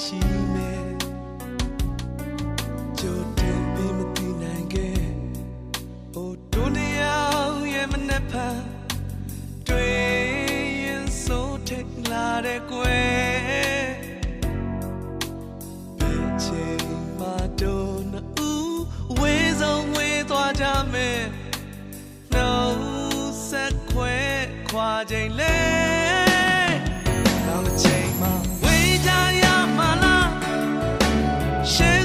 ရှိမယ်ကြိုတင်ပြီးမသိနိုင်ခဲ့ဟိုဒုနီယာရဲ့မနှက်ဖန်တွေ့ရင်စိုးထိတ်လာတဲ့ကွယ်ဘယ်ချိန်မှတော့နှစ်ဦးဝေးဆုံးဝေးသွားကြမယ်နှုတ်ဆက်ခွဲခွာချိန်လဲ ရှေ့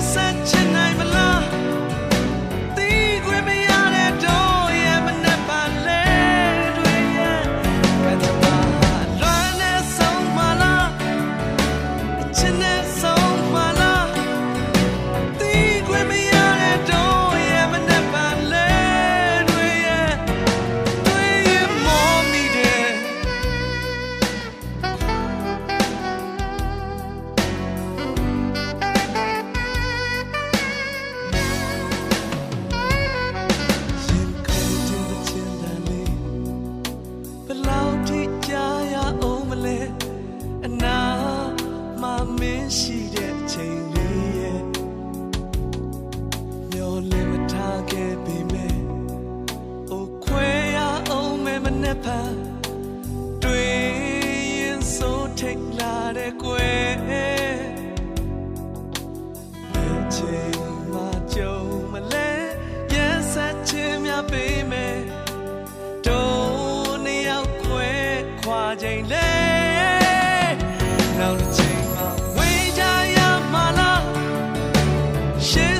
င်းရှိတဲ့ချိန်လေးရဲ့မျောလင်းမထားခဲ့ပေမဲ့အိုခွဲရအောင်မဲမနဲ့ဖန်တွေ့ရင်စိုးထိတ်လာတဲ့ကွယ်ဘယ်ချိန်မှကြုံမလဲရက်ဆက်ခြင်းများပေးမယ်တို့နှစ်ယောက်ခွဲခွာချိန်လဲ Shit.